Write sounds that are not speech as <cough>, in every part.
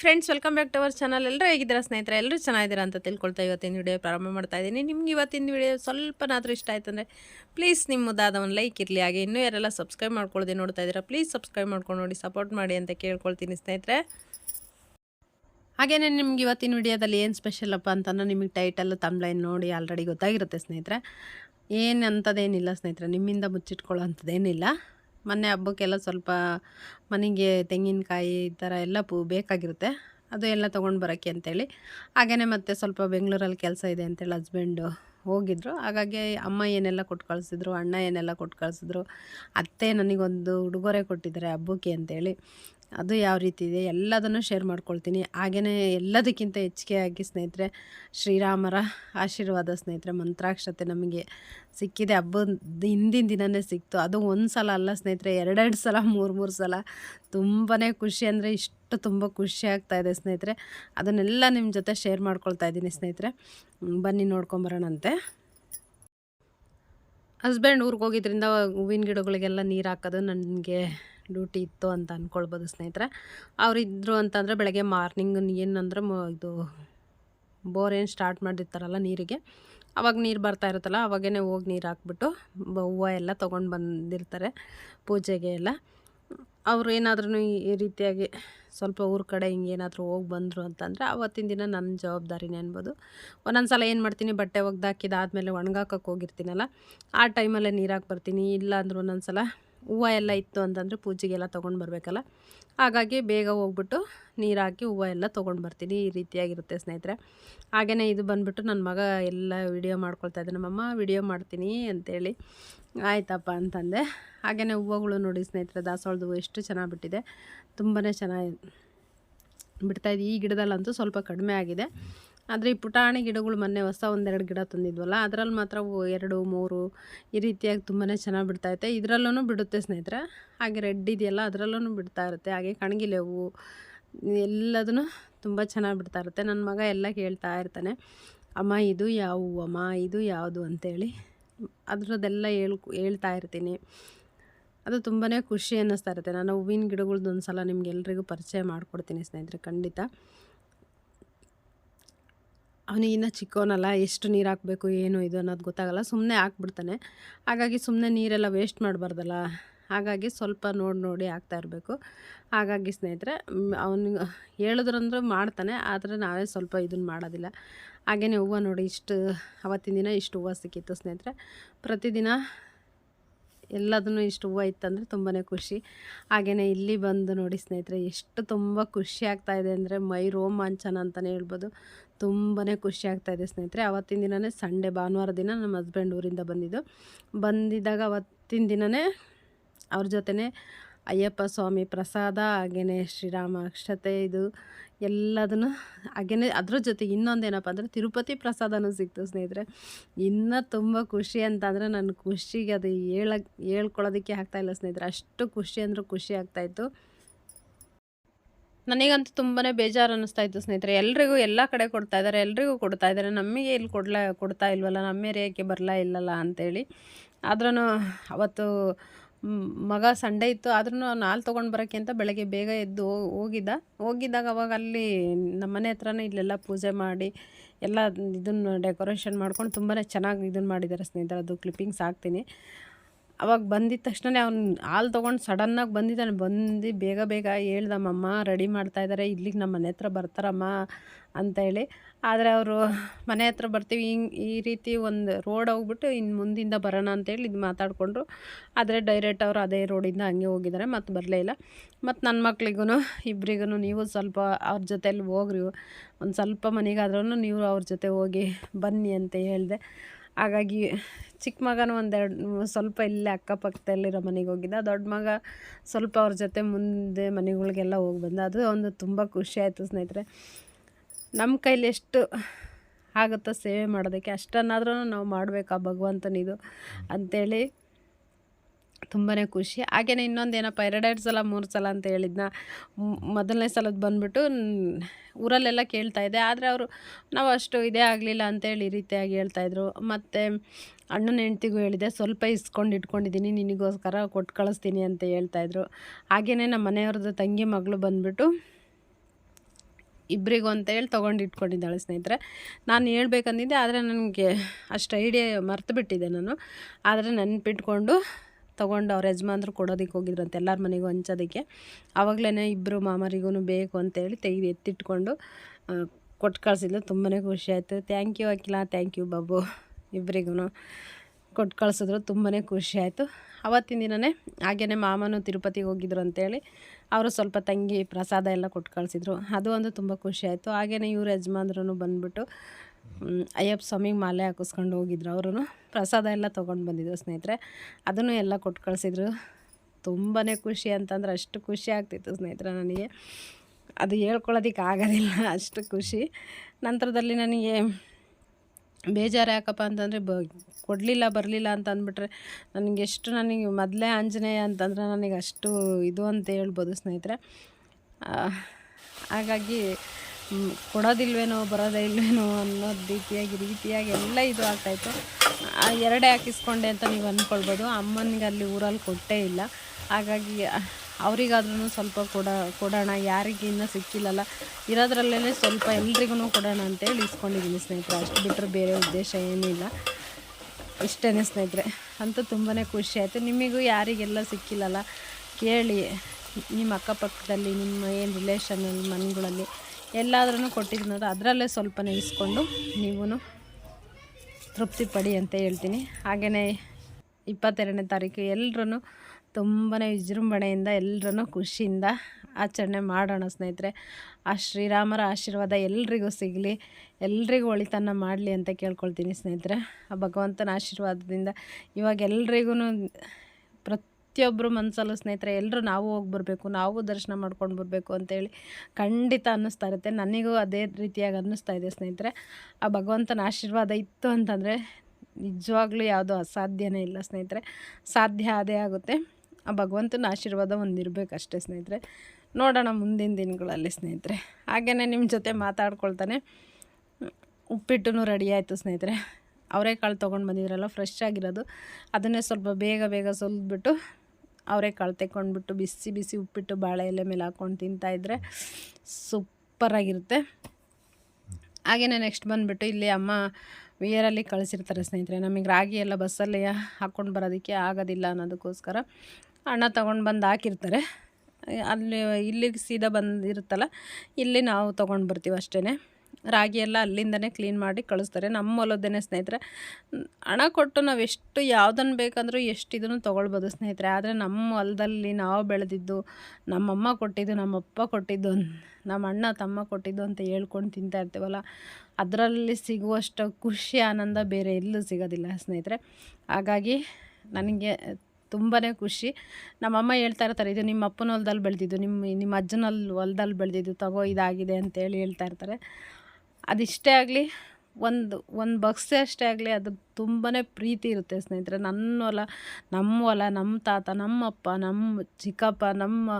Friends welcome back to our channel ಎಲ್ಲರೂ ಹೇಗಿದ್ದೀರಾ ಸ್ನೇಹಿತರೆ? ಎಲ್ಲರೂ ಚೆನ್ನಾಗಿದ್ದೀರಾ ಅಂತ ತಿಳ್ಕೊಳ್ತಾ ಇವತ್ತಿನ ವಿಡಿಯೋ ಪ್ರಾರಂಭ ಮಾಡ್ತಾ ಇದ್ದೀನಿ. ನಿಮ್ಗೆ ಇವತ್ತಿನ ವಿಡಿಯೋ ಸ್ವಲ್ಪನಾದರೂ ಇಷ್ಟ ಆಯ್ತು ಅಂದರೆ ಪ್ಲೀಸ್ ನಿಮ್ಮ ಮುದ್ದಾದ ಒಂದು ಲೈಕ್ ಇರಲಿ. ಹಾಗೆ ಇನ್ನೂ ಯಾರೆಲ್ಲ ಸಬ್ಸ್ಕ್ರೈಬ್ ಮಾಡ್ಕೊಳ್ಳದೆ ನೋಡ್ತಾ ಇದ್ದೀರಾ ಪ್ಲೀಸ್ ಸಬ್ಸ್ಕ್ರೈಬ್ ಮಾಡ್ಕೊಂಡು ನೋಡಿ ಸಪೋರ್ಟ್ ಮಾಡಿ ಅಂತ ಕೇಳ್ಕೊಳ್ತೀನಿ ಸ್ನೇಹಿತರೆ. ಹಾಗೆಯೇ ನಿಮ್ಗೆ ಇವತ್ತಿನ ವಿಡಿಯೋದಲ್ಲಿ ಏನು ಸ್ಪೆಷಲ್ ಅಪ್ಪ ನಿಮಗೆ ಟೈಟಲ್ ತಮ್ಲೈನ್ ನೋಡಿ ಆಲ್ರೆಡಿ ಗೊತ್ತಾಗಿರುತ್ತೆ ಸ್ನೇಹಿತರೆ. ಏನು ಸ್ನೇಹಿತರೆ, ನಿಮ್ಮಿಂದ ಮುಚ್ಚಿಟ್ಕೊಳ್ಳೋ ಅಂಥದ್ದೇನಿಲ್ಲ. ಮೊನ್ನೆ ಹಬ್ಬಕ್ಕೆಲ್ಲ ಸ್ವಲ್ಪ ಮನೆಗೆ ತೆಂಗಿನಕಾಯಿ ಈ ಥರ ಎಲ್ಲ ಪೂ ಬೇಕಾಗಿರುತ್ತೆ. ಅದು ಎಲ್ಲ ತೊಗೊಂಡು ಬರೋಕ್ಕೆ ಅಂತೇಳಿ. ಹಾಗೆಯೇ ಮತ್ತೆ ಸ್ವಲ್ಪ ಬೆಂಗಳೂರಲ್ಲಿ ಕೆಲಸ ಇದೆ ಅಂತೇಳಿ ಹಸ್ಬೆಂಡು ಹೋಗಿದ್ರು. ಹಾಗಾಗಿ ಅಮ್ಮ ಏನೆಲ್ಲ ಕೊಟ್ಟು ಕಳಿಸಿದ್ರು, ಅಣ್ಣ ಏನೆಲ್ಲ ಕೊಟ್ಟು ಕಳಿಸಿದ್ರು, ಅತ್ತೆ ನನಗೊಂದು ಉಡುಗೊರೆ ಕೊಟ್ಟಿದ್ದಾರೆ ಹಬ್ಬಕ್ಕೆ ಅಂತೇಳಿ. ಅದು ಯಾವ ರೀತಿ ಇದೆ ಎಲ್ಲದನ್ನು ಶೇರ್ ಮಾಡ್ಕೊಳ್ತೀನಿ. ಹಾಗೆಯೇ ಎಲ್ಲದಕ್ಕಿಂತ ಹೆಚ್ಚಿಗೆ ಆಗಿ ಸ್ನೇಹಿತರೆ, ಶ್ರೀರಾಮರ ಆಶೀರ್ವಾದ ಸ್ನೇಹಿತರೆ, ಮಂತ್ರಾಕ್ಷತೆ ನಮಗೆ ಸಿಕ್ಕಿದೆ. ಹಬ್ಬದ ಹಿಂದಿನ ದಿನವೇ ಸಿಕ್ತು. ಅದು ಒಂದು ಸಲ ಅಲ್ಲ ಸ್ನೇಹಿತರೆ, ಎರಡೆರಡು ಸಲ, ಮೂರು ಮೂರು ಸಲ. ತುಂಬಾ ಖುಷಿ ಅಂದರೆ ಇಷ್ಟು ತುಂಬ ಖುಷಿ ಆಗ್ತಾ ಇದೆ ಸ್ನೇಹಿತರೆ. ಅದನ್ನೆಲ್ಲ ನಿಮ್ಮ ಜೊತೆ ಶೇರ್ ಮಾಡ್ಕೊಳ್ತಾ ಇದ್ದೀನಿ ಸ್ನೇಹಿತರೆ. ಬನ್ನಿ ನೋಡ್ಕೊಂಬರೋಣಂತೆ ಹಸ್ಬೆಂಡ್ ಊರಿಗೆ ಹೋಗಿದ್ರಿಂದ ಹೂವಿನ ಗಿಡಗಳಿಗೆಲ್ಲ ನೀರು ಹಾಕೋದು ನನಗೆ ಡ್ಯೂಟಿ ಇತ್ತು ಅಂತ ಅಂದ್ಕೊಳ್ಬೋದು ಸ್ನೇಹಿತರೆ. ಅವರಿದ್ದರು ಅಂತಂದರೆ ಬೆಳಗ್ಗೆ ಮಾರ್ನಿಂಗ್ ಏನಂದ್ರೆ ಇದು ಬೋರ್ ಏನು ಸ್ಟಾರ್ಟ್ ಮಾಡಿರ್ತಾರಲ್ಲ ನೀರಿಗೆ. ಅವಾಗ ನೀರು ಬರ್ತಾ ಇರುತ್ತಲ್ಲ ಅವಾಗೇ ಹೋಗಿ ನೀರು ಹಾಕ್ಬಿಟ್ಟು ಹೂವು ಎಲ್ಲ ತೊಗೊಂಡು ಬಂದಿರ್ತಾರೆ ಪೂಜೆಗೆ ಎಲ್ಲ. ಅವರು ಏನಾದ್ರೂ ಈ ರೀತಿಯಾಗಿ ಸ್ವಲ್ಪ ಊರ ಕಡೆ ಹಿಂಗೇನಾದರೂ ಹೋಗಿ ಬಂದರು ಅಂತಂದರೆ ಆವತ್ತಿನ ದಿನ ನನ್ನ ಜವಾಬ್ದಾರಿನೇ ಅನ್ಬೋದು. ಒಂದೊಂದು ಸಲ ಏನು ಮಾಡ್ತೀನಿ, ಬಟ್ಟೆ ಒಗ್ದಾಕಿದಾದ್ಮೇಲೆ ಒಣಗಾಕಕ್ಕೆ ಹೋಗಿರ್ತೀನಲ್ಲ, ಆ ಟೈಮಲ್ಲೇ ನೀರು ಬರ್ತೀನಿ, ಇಲ್ಲ ಒಂದೊಂದು ಸಲ ಹೂವು ಎಲ್ಲ ಇತ್ತು ಅಂತಂದರೆ ಪೂಜೆಗೆಲ್ಲ ತೊಗೊಂಡು ಬರಬೇಕಲ್ಲ. ಹಾಗಾಗಿ ಬೇಗ ಹೋಗ್ಬಿಟ್ಟು ನೀರು ಹಾಕಿ ಹೂವು ಎಲ್ಲ ತೊಗೊಂಡು ಬರ್ತೀನಿ ಈ ರೀತಿಯಾಗಿರುತ್ತೆ ಸ್ನೇಹಿತರೆ. ಹಾಗೆಯೇ ಇದು ಬಂದುಬಿಟ್ಟು ನನ್ನ ಮಗ ಎಲ್ಲ ವಿಡಿಯೋ ಮಾಡ್ಕೊಳ್ತಾ ಇದ್ದೆ ನಮ್ಮಮ್ಮ ವಿಡಿಯೋ ಮಾಡ್ತೀನಿ ಅಂತೇಳಿ. ಆಯ್ತಪ್ಪ ಅಂತಂದೆ. ಹಾಗೆಯೇ ಹೂವುಗಳು ನೋಡಿ ಸ್ನೇಹಿತರೆ, ದಾಸವಾಳದ ಹೂವು ಎಷ್ಟು ಚೆನ್ನಾಗಿ ಬಿಟ್ಟಿದೆ. ತುಂಬಾ ಚೆನ್ನಾಗಿ ಬಿಡ್ತಾಯಿದೆ ಈ ಗಿಡದಲ್ಲಂತೂ ಸ್ವಲ್ಪ ಕಡಿಮೆ ಆಗಿದೆ. ಆದರೆ ಈ ಪುಟಾಣಿ ಗಿಡಗಳು ಮೊನ್ನೆ ಹೊಸ ಒಂದೆರಡು ಗಿಡ ತಂದಿದ್ವಲ್ಲ, ಅದರಲ್ಲಿ ಮಾತ್ರ ಎರಡು, ಮೂರು ಈ ರೀತಿಯಾಗಿ ತುಂಬಾ ಚೆನ್ನಾಗಿ ಬಿಡ್ತಾಯಿದೆ ಇದರಲ್ಲೂ ಬಿಡುತ್ತೆ ಸ್ನೇಹಿತರೆ. ಹಾಗೆ ರೆಡ್ ಇದೆಯಲ್ಲ ಅದರಲ್ಲೂ ಬಿಡ್ತಾ ಇರುತ್ತೆ. ಹಾಗೆ ಕಣಗಿಲೆ ಹೂವು ಎಲ್ಲದೂ ತುಂಬ ಚೆನ್ನಾಗಿ ಬಿಡ್ತಾ ಇರುತ್ತೆ. ನನ್ನ ಮಗ ಎಲ್ಲ ಕೇಳ್ತಾ ಇರ್ತಾನೆ, ಅಮ್ಮ, ಇದು ಯಾವ, ಅಮ್ಮ, ಇದು ಯಾವುದು? ಅಂತೇಳಿ ಅದರದ್ದೆಲ್ಲ ಹೇಳ್, ಹೇಳ್ತಾ ಇರ್ತೀನಿ. ಅದು ತುಂಬಾ ಖುಷಿ ಅನ್ನಿಸ್ತಾ ಇರುತ್ತೆ. ನಾನು ಹೂವಿನ ಗಿಡಗಳ್ದು ಒಂದು ಸಲ ನಿಮ್ಗೆಲ್ರಿಗೂ ಪರಿಚಯ ಮಾಡಿಕೊಡ್ತೀನಿ ಸ್ನೇಹಿತರೆ, ಖಂಡಿತ. ಅವನಿಗಿನ್ನ ಚಿಕ್ಕವನಲ್ಲ, ಎಷ್ಟು ನೀರು ಹಾಕಬೇಕು, ಏನು ಇದು ಅನ್ನೋದು ಗೊತ್ತಾಗಲ್ಲ ಸುಮ್ಮನೆ ಹಾಕ್ಬಿಡ್ತಾನೆ. ಹಾಗಾಗಿ ಸುಮ್ಮನೆ ನೀರೆಲ್ಲ ವೇಸ್ಟ್ ಮಾಡಬಾರ್ದಲ್ಲ. ಹಾಗಾಗಿ ಸ್ವಲ್ಪ ನೋಡಿ ನೋಡಿ ಹಾಕ್ತಾ ಇರಬೇಕು. ಹಾಗಾಗಿ ಸ್ನೇಹಿತರೆ ಅವನಿಗೆ ಹೇಳಿದ್ರಂದ್ರೆ ಮಾಡ್ತಾನೆ, ಆದರೆ ನಾವೇ ಸ್ವಲ್ಪ ಇದನ್ನು ಮಾಡೋದಿಲ್ಲ. ಹಾಗೇ ಹೂವು ನೋಡಿ ಇಷ್ಟು, ಅವತ್ತಿನ ದಿನ ಇಷ್ಟು ಹೂವು ಸಿಕ್ಕಿತ್ತು ಸ್ನೇಹಿತರೆ. ಪ್ರತಿದಿನ ಎಲ್ಲದನ್ನು ಇಷ್ಟು ಹೂವು ಇತ್ತಂದರೆ ತುಂಬಾ ಖುಷಿ. ಹಾಗೆಯೇ ಇಲ್ಲಿ ಬಂದು ನೋಡಿ ಸ್ನೇಹಿತರೆ, ಎಷ್ಟು ತುಂಬ ಖುಷಿ ಆಗ್ತಾ ಇದೆ ಅಂದರೆ ಮೈ ರೋಮಾಂಚನ ಅಂತಲೇ ಹೇಳ್ಬೋದು. ತುಂಬಾ ಖುಷಿ ಆಗ್ತಾ ಇದೆ ಸ್ನೇಹಿತರೆ. ಅವತ್ತಿನ ದಿನವೇ ಸಂಡೇ, ಭಾನುವಾರ ದಿನ ನಮ್ಮ ಹಸ್ಬೆಂಡ್ ಊರಿಂದ ಬಂದಿದ್ದು. ಬಂದಿದ್ದಾಗ ಅವತ್ತಿನ ದಿನವೇ ಅವ್ರ ಜೊತೆನೇ ಅಯ್ಯಪ್ಪ ಸ್ವಾಮಿ ಪ್ರಸಾದ ಹಾಗೆಯೇ ಶ್ರೀರಾಮ ಅಕ್ಷತೆ, ಇದು ಎಲ್ಲದನ್ನು ಹಾಗೆಯೇ ಅದ್ರ ಜೊತೆಗೆ ಇನ್ನೊಂದೇನಪ್ಪ ಅಂದರೆ ತಿರುಪತಿ ಪ್ರಸಾದನೂ ಸಿಕ್ತು ಸ್ನೇಹಿತರೆ. ಇನ್ನೂ ತುಂಬ ಖುಷಿ ಅಂತಂದರೆ ನನ್ನ ಖುಷಿಗೆ ಅದು ಹೇಳ ಹೇಳ್ಕೊಳ್ಳೋದಕ್ಕೆ ಆಗ್ತಾಯಿಲ್ಲ ಸ್ನೇಹಿತರೆ. ಅಷ್ಟು ಖುಷಿ ಅಂದರೂ ಖುಷಿ ಆಗ್ತಾಯಿತ್ತು ನನಗಂತೂ ತುಂಬಾ ಬೇಜಾರು ಅನ್ನಿಸ್ತಾ ಇತ್ತು ಸ್ನೇಹಿತರೆ. ಎಲ್ರಿಗೂ ಎಲ್ಲ ಕಡೆ ಕೊಡ್ತಾ ಇದ್ದಾರೆ, ಎಲ್ರಿಗೂ ಕೊಡ್ತಾ ಇದ್ದಾರೆ. ನಮಗೆ ಇಲ್ಲಿ ಕೊಡ್ಲಾ, ಕೊಡ್ತಾ ಇಲ್ವಲ್ಲ, ನಮ್ಮ ಏರಿಯಾಕ್ಕೆ ಬರಲಾ ಇಲ್ಲಲ್ಲ ಅಂತೇಳಿ. ಆದ್ರೂ ಅವತ್ತು ಮಗ ಸಂಡೆ ಇತ್ತು. ಆದ್ರೂ ಅವ್ನು ಹಾಲು ತೊಗೊಂಡು ಬರೋಕ್ಕೆ ಅಂತ ಬೆಳಗ್ಗೆ ಬೇಗ ಎದ್ದು ಹೋಗಿದ್ದ. ಹೋಗಿದ್ದಾಗ ಅವಾಗ ಅಲ್ಲಿ ನಮ್ಮ ಮನೆ ಹತ್ರನೇ ಇಲ್ಲೆಲ್ಲ ಪೂಜೆ ಮಾಡಿ ಎಲ್ಲ ಇದನ್ನು ಡೆಕೋರೇಷನ್ ಮಾಡ್ಕೊಂಡು ತುಂಬಾ ಚೆನ್ನಾಗಿ ಇದನ್ನು ಮಾಡಿದ್ದಾರೆ ಸ್ನೇಹಿತರೆ. ಅದು ಕ್ಲಿಪ್ಪಿಂಗ್ಸ್ ಹಾಕ್ತೀನಿ. ಅವಾಗ ಬಂದಿದ ತಕ್ಷಣ ಅವ್ನು ಹಾಲು ತೊಗೊಂಡು ಸಡನ್ನಾಗಿ ಬಂದಿದ್ದಾನೆ. ಬಂದು ಬೇಗ ಬೇಗ ಹೇಳ್ದಮ್ಮಮ್ಮ, ರೆಡಿ ಮಾಡ್ತಾ ಇದ್ದಾರೆ ಇಲ್ಲಿಗೆ ನಮ್ಮ ಮನೆ ಹತ್ರ ಬರ್ತಾರಮ್ಮ ಅಂತೇಳಿ ಆದರೆ ಅವರು, ಮನೆ ಹತ್ರ ಬರ್ತೀವಿ, ಹಿಂಗೆ ಈ ರೀತಿ ಒಂದು ರೋಡ್ ಹೋಗ್ಬಿಟ್ಟು ಇನ್ನು ಮುಂದಿಂದ ಬರೋಣ ಅಂತೇಳಿ ಇದು ಮಾತಾಡಿಕೊಂಡ್ರು. ಆದರೆ ಡೈರೆಕ್ಟ್ ಅವರು ಅದೇ ರೋಡಿಂದ ಹಂಗೆ ಹೋಗಿದ್ದಾರೆ ಮತ್ತು ಬರಲೇ ಇಲ್ಲ. ಮತ್ತು ನನ್ನ ಮಕ್ಳಿಗೂ ಇಬ್ಬರಿಗೂ ನೀವು ಸ್ವಲ್ಪ ಅವ್ರ ಜೊತೆಯಲ್ಲಿ ಹೋಗ್ರಿ. ಒಂದು ಸ್ವಲ್ಪ ಮನೆಗಾದ್ರೂ ನೀವು ಅವ್ರ ಜೊತೆ ಹೋಗಿ ಬನ್ನಿ ಅಂತ ಹೇಳಿದೆ. ಹಾಗಾಗಿ ಚಿಕ್ಕ ಮಗನೂ ಒಂದೆರಡು, ಸ್ವಲ್ಪ ಇಲ್ಲೇ ಅಕ್ಕಪಕ್ಕದಲ್ಲಿರೋ ಮನೆಗೆ ಹೋಗಿದ್ದ. ದೊಡ್ಡ ಮಗ ಸ್ವಲ್ಪ ಅವ್ರ ಜೊತೆ ಮುಂದೆ ಮನೆಗಳಿಗೆಲ್ಲ ಹೋಗಿ ಬಂದ. ಅದು ಒಂದು ತುಂಬ ಖುಷಿ ಆಯಿತು ಸ್ನೇಹಿತರೆ. ನಮ್ಮ ಕೈಲಿ ಎಷ್ಟು ಆಗುತ್ತೋ ಸೇವೆ ಮಾಡೋದಕ್ಕೆ ಅಷ್ಟನ್ನಾದ್ರೂ ನಾವು ಮಾಡಬೇಕು ಆ ಭಗವಂತನಿದು ಅಂಥೇಳಿ ತುಂಬಾ ಖುಷಿ. ಹಾಗೆಯೇ ಇನ್ನೊಂದು ಏನಪ್ಪ ಎರಡೆರಡು ಸಲ, ಮೂರು ಸಲ ಅಂತ ಹೇಳಿದ್ನ? ಮೊದಲನೇ ಸಲದ ಬಂದುಬಿಟ್ಟು ಊರಲ್ಲೆಲ್ಲ ಕೇಳ್ತಾ ಇದ್ದೆ. ಆದರೆ ಅವರು, ನಾವು ಅಷ್ಟು ಇದೇ ಆಗಲಿಲ್ಲ ಅಂತೇಳಿ ಈ ರೀತಿಯಾಗಿ ಹೇಳ್ತಾಯಿದ್ರು ಮತ್ತು ಅಣ್ಣನ ಹೆಂಡ್ತಿಗೂ ಹೇಳಿದೆ, ಸ್ವಲ್ಪ ಇಸ್ಕೊಂಡು ಇಟ್ಕೊಂಡಿದ್ದೀನಿ ನಿನಗೋಸ್ಕರ ಕೊಟ್ಟು ಕಳಿಸ್ತೀನಿ ಅಂತ ಹೇಳ್ತಾಯಿದ್ರು ಹಾಗೆಯೇ ನಮ್ಮ ಮನೆಯವ್ರದ್ದು ತಂಗಿ ಮಗಳು ಬಂದುಬಿಟ್ಟು ಇಬ್ಬರಿಗೂ ಅಂತೇಳಿ ತೊಗೊಂಡು ಇಟ್ಕೊಂಡಿದ್ದಾಳೆ ಸ್ನೇಹಿತರೆ. ನಾನು ಹೇಳ್ಬೇಕಂದಿದ್ದೆ, ಆದರೆ ನನಗೆ ಅಷ್ಟು ಐಡಿಯಾ ಮರ್ತು ಬಿಟ್ಟಿದ್ದೆ ನಾನು. ಆದರೆ ನೆನ್ಪಿಟ್ಕೊಂಡು ತೊಗೊಂಡು ಅವ್ರ ಯಜಮಾನ್ರು ಕೊಡೋದಕ್ಕೆ ಹೋಗಿದ್ರಂತೆ, ಎಲ್ಲರ ಮನೆಗೂ ಹಂಚೋದಕ್ಕೆ. ಆವಾಗಲೇ ಇಬ್ಬರು ಮಾಮರಿಗೂ ಬೇಕು ಅಂತೇಳಿ ತೆಗೆದು ಎತ್ತಿಟ್ಕೊಂಡು ಕೊಟ್ಟು ಕಳಿಸಿದ್ಲು ತುಂಬಾ ಖುಷಿ ಆಯಿತು. Thank you Akhila thank you Babu. ಇಬ್ಬರಿಗೂ ಕೊಟ್ಟು ಕಳಿಸಿದ್ರು. ತುಂಬಾ ಖುಷಿ ಆಯಿತು. ಅವತ್ತಿನ ದಿನವೇ ಹಾಗೇ ಮಾಮನು ತಿರುಪತಿಗೆ ಹೋಗಿದ್ರು ಅಂತೇಳಿ ಅವರು ಸ್ವಲ್ಪ ತಂಗಿ ಪ್ರಸಾದ ಎಲ್ಲ ಕೊಟ್ಟು ಕಳಿಸಿದ್ರು. ಅದು ಒಂದು ತುಂಬ ಖುಷಿ ಆಯಿತು. ಹಾಗೆಯೇ ಇವ್ರ ಯಜಮಾನ್ರು ಬಂದುಬಿಟ್ಟು ಅಯ್ಯಪ್ಪ ಸ್ವಾಮಿಗೆ ಮಾಲೆ ಹಾಕಿಸ್ಕೊಂಡು ಹೋಗಿದ್ರು ಅವರು ಪ್ರಸಾದ ಎಲ್ಲ ತೊಗೊಂಡು ಬಂದಿದ್ರು ಸ್ನೇಹಿತರೆ. ಅದನ್ನು ಎಲ್ಲ ಕೊಟ್ಟು ಕಳಿಸಿದ್ರು. ತುಂಬಾ ಖುಷಿ ಅಂತಂದ್ರೆ ಅಷ್ಟು ಖುಷಿ ಆಗ್ತಿತ್ತು ಸ್ನೇಹಿತರೆ ನನಗೆ. ಅದು ಹೇಳ್ಕೊಳ್ಳೋದಕ್ಕೆ ಆಗೋದಿಲ್ಲ, ಅಷ್ಟು ಖುಷಿ. ನಂತರದಲ್ಲಿ ನನಗೆ ಬೇಜಾರು ಯಾಕಪ್ಪ ಅಂತಂದರೆ ಬ ಕೊಡಲಿಲ್ಲ, ಬರಲಿಲ್ಲ ಅಂತ ಅಂದ್ಬಿಟ್ರೆ ನನಗೆ ಎಷ್ಟು ನನಗೆ ಮೊದಲೇ ಆಂಜನೇಯ ಅಂತಂದ್ರೆ ನನಗೆ ಅಷ್ಟು ಇದು ಅಂತ ಹೇಳ್ಬೋದು ಸ್ನೇಹಿತರೆ. ಹಾಗಾಗಿ ಕೊಡೋದಿಲ್ವೇನೋ, ಬರೋದೇ ಇಲ್ವೇನೋ ಅನ್ನೋದು ರೀತಿಯಾಗಿ ರೀತಿಯಾಗಿ ಎಲ್ಲ ಇದು ಆಗ್ತಾಯಿತ್ತು. ಎರಡೇ ಹಾಕಿಸ್ಕೊಂಡೆ ಅಂತ ನೀವು ಅಂದ್ಕೊಳ್ಬೋದು. ಅಮ್ಮನಿಗೆ ಅಲ್ಲಿ ಊರಲ್ಲಿ ಕೊಟ್ಟೇ ಇಲ್ಲ. ಹಾಗಾಗಿ ಅವರಿಗಾದ್ರೂ ಸ್ವಲ್ಪ ಕೊಡ, ಕೊಡೋಣ. ಯಾರಿಗೆ ಇನ್ನೂ ಸಿಕ್ಕಿಲ್ಲಲ್ಲ. ಇರೋದ್ರಲ್ಲೇ ಸ್ವಲ್ಪ ಎಲ್ರಿಗೂ ಕೊಡೋಣ ಅಂತೇಳಿ ಇಸ್ಕೊಂಡಿದ್ದೀನಿ ಸ್ನೇಹಿತರೆ. ಅಷ್ಟು ಬಿಟ್ಟರೆ ಬೇರೆ ಉದ್ದೇಶ ಏನಿಲ್ಲ ಇಷ್ಟೇ ಸ್ನೇಹಿತರೆ. ಅಂತೂ ತುಂಬಾ ಖುಷಿ ಆಯಿತು. ನಿಮಗೂ ಯಾರಿಗೆಲ್ಲ ಸಿಕ್ಕಿಲ್ಲಲ್ಲ, ಕೇಳಿ. ನಿಮ್ಮ ಅಕ್ಕಪಕ್ಕದಲ್ಲಿ, ನಿಮ್ಮ ಏನು ರಿಲೇಷನಲ್ಲಿ ಮನೆಗಳಲ್ಲಿ. ಎಲ್ಲಾದ್ರೂ ಕೊಟ್ಟಿದ್ದೀನಂದ್ರೆ ಅದರಲ್ಲೇ ಸ್ವಲ್ಪ ಇಸ್ಕೊಂಡು ನೀವು ತೃಪ್ತಿ ಪಡಿ ಅಂತ ಹೇಳ್ತೀನಿ. ಹಾಗೆಯೇ ಇಪ್ಪತ್ತೆರಡನೇ ತಾರೀಕು ಎಲ್ಲರೂ ತುಂಬಾ ವಿಜೃಂಭಣೆಯಿಂದ ಎಲ್ಲರೂ ಖುಷಿಯಿಂದ ಆಚರಣೆ ಮಾಡೋಣ ಸ್ನೇಹಿತರೆ. ಆ ಶ್ರೀರಾಮರ ಆಶೀರ್ವಾದ ಎಲ್ರಿಗೂ ಸಿಗಲಿ, ಎಲ್ರಿಗೂ ಒಳಿತನ್ನ ಮಾಡಲಿ ಅಂತ ಕೇಳ್ಕೊಳ್ತೀನಿ ಸ್ನೇಹಿತರೆ. ಆ ಭಗವಂತನ ಆಶೀರ್ವಾದದಿಂದ ಇವಾಗ ಎಲ್ರಿಗೂ ಪ್ರತಿಯೊಬ್ಬರು ಮನಸ್ಸಲ್ಲೂ ಸ್ನೇಹಿತರೆ ಎಲ್ಲರೂ ನಾವು ಹೋಗಿ ಬರಬೇಕು, ನಾವು ದರ್ಶನ ಮಾಡ್ಕೊಂಡು ಬರಬೇಕು ಅಂತೇಳಿ ಖಂಡಿತ ಅನ್ನಿಸ್ತಾ ಇರುತ್ತೆ. ನನಗೂ ಅದೇ ರೀತಿಯಾಗಿ ಅನ್ನಿಸ್ತಾ ಇದೆ ಸ್ನೇಹಿತರೆ. ಆ ಭಗವಂತನ ಆಶೀರ್ವಾದ ಇತ್ತು ಅಂತಂದರೆ ನಿಜವಾಗ್ಲೂ ಯಾವುದೋ ಅಸಾಧ್ಯನೇ ಇಲ್ಲ ಸ್ನೇಹಿತರೆ. ಸಾಧ್ಯ ಅದೇ ಆಗುತ್ತೆ. ಆ ಭಗವಂತನ ಆಶೀರ್ವಾದ ಒಂದಿರಬೇಕು ಅಷ್ಟೇ ಸ್ನೇಹಿತರೆ. ನೋಡೋಣ ಮುಂದಿನ ದಿನಗಳಲ್ಲಿ ಸ್ನೇಹಿತರೆ. ಹಾಗೆಯೇ ನಿಮ್ಮ ಜೊತೆ ಮಾತಾಡ್ಕೊಳ್ತಾನೆ. ಉಪ್ಪಿಟ್ಟು ರೆಡಿ ಆಯಿತು ಸ್ನೇಹಿತರೆ. ಅವರೇಕಾಳು ತೊಗೊಂಡು ಬಂದಿದ್ರಲ್ಲ ಫ್ರೆಶ್ ಆಗಿರೋದು. ಅದನ್ನೇ ಸ್ವಲ್ಪ ಬೇಗ ಬೇಗ ಸುಲಿದ್ಬಿಟ್ಟು ಅವರೇಕಾಳು ತೆಕ್ಕೊಂಡ್ಬಿಟ್ಟು ಬಿಸಿ ಬಿಸಿ ಉಪ್ಪಿಟ್ಟು ಬಾಳೆ ಎಲೆ ಮೇಲೆ ಹಾಕ್ಕೊಂಡು ತಿಂತಾಯಿದ್ರೆ ಸೂಪರಾಗಿರುತ್ತೆ ಹಾಗೆಯೇ ನೆಕ್ಸ್ಟ್ ಬಂದುಬಿಟ್ಟು ಇಲ್ಲಿ ಅಮ್ಮ ವಿಯರಲ್ಲಿ ಕಳಿಸಿರ್ತಾರೆ ಸ್ನೇಹಿತರೆ. ನಮಗೆ ರಾಗಿ ಎಲ್ಲ ಬಸ್ಸಲ್ಲಿ ಹಾಕ್ಕೊಂಡು ಬರೋದಕ್ಕೆ ಆಗೋದಿಲ್ಲ ಅನ್ನೋದಕ್ಕೋಸ್ಕರ ಹಣ ತೊಗೊಂಡು ಬಂದು ಹಾಕಿರ್ತಾರೆ. ಅಲ್ಲಿ, ಇಲ್ಲಿಗೆ ಸೀದಾ ಬಂದಿರುತ್ತಲ್ಲ, ಇಲ್ಲಿ ನಾವು ತೊಗೊಂಡು ಬರ್ತೀವಿ ಅಷ್ಟೇ ರಾಗಿ ಎಲ್ಲ ಅಲ್ಲಿಂದನೇ ಕ್ಲೀನ್ ಮಾಡಿ ಕಳಿಸ್ತಾರೆ. ನಮ್ಮ ಹೊಲದ್ದೇನೆ ಸ್ನೇಹಿತರೆ. ಹಣ ಕೊಟ್ಟು ನಾವು ಎಷ್ಟು ಯಾವುದನ್ನು ಬೇಕಂದ್ರೂ ಎಷ್ಟು ಇದನ್ನು ತೊಗೊಳ್ಬೋದು ಸ್ನೇಹಿತರೆ. ಆದರೆ ನಮ್ಮ ಹೊಲದಲ್ಲಿ ನಾವು ಬೆಳೆದಿದ್ದು ನಮ್ಮಮ್ಮ ಕೊಟ್ಟಿದ್ದು, ನಮ್ಮಪ್ಪ ಕೊಟ್ಟಿದ್ದು ನಮ್ಮ ಅಣ್ಣ ತಮ್ಮ ಕೊಟ್ಟಿದ್ದು ಅಂತ ಹೇಳ್ಕೊಂಡು ತಿಂತಾ ಇರ್ತೀವಲ್ಲ, ಅದರಲ್ಲಿ ಸಿಗುವಷ್ಟು ಖುಷಿ, ಆನಂದ ಬೇರೆ ಎಲ್ಲೂ ಸಿಗೋದಿಲ್ಲ ಸ್ನೇಹಿತರೆ. ಹಾಗಾಗಿ ನನಗೆ ತುಂಬಾ ಖುಷಿ. ನಮ್ಮಮ್ಮ ಹೇಳ್ತಾ ಇರ್ತಾರೆ, ಇದು ನಿಮ್ಮ ಅಪ್ಪನ ಹೊಲ್ದಲ್ಲಿ ಬೆಳೆದಿದ್ದು, ನಿಮ್ಮ ನಿಮ್ಮ ಅಜ್ಜನಲ್ಲಿ ಹೊಲ್ದಲ್ಲಿ ಬೆಳೆದಿದ್ದು ತಗೋ, ಇದಾಗಿದೆ ಅಂತೇಳಿ ಹೇಳ್ತಾ ಇರ್ತಾರೆ. ಅದಿಷ್ಟೇ ಆಗಲಿ, ಒಂದು ಒಂದು ಬಕ್ಸೆ ಅಷ್ಟೇ ಆಗಲಿ ಅದು ತುಂಬಾ ಪ್ರೀತಿ ಇರುತ್ತೆ ಸ್ನೇಹಿತರೆ. ನನ್ನ ಹೊಲ ನಮ್ಮ ಹೊಲ ನಮ್ಮ ತಾತ, ನಮ್ಮಪ್ಪ, ನಮ್ಮ ಚಿಕ್ಕಪ್ಪ, ನಮ್ಮ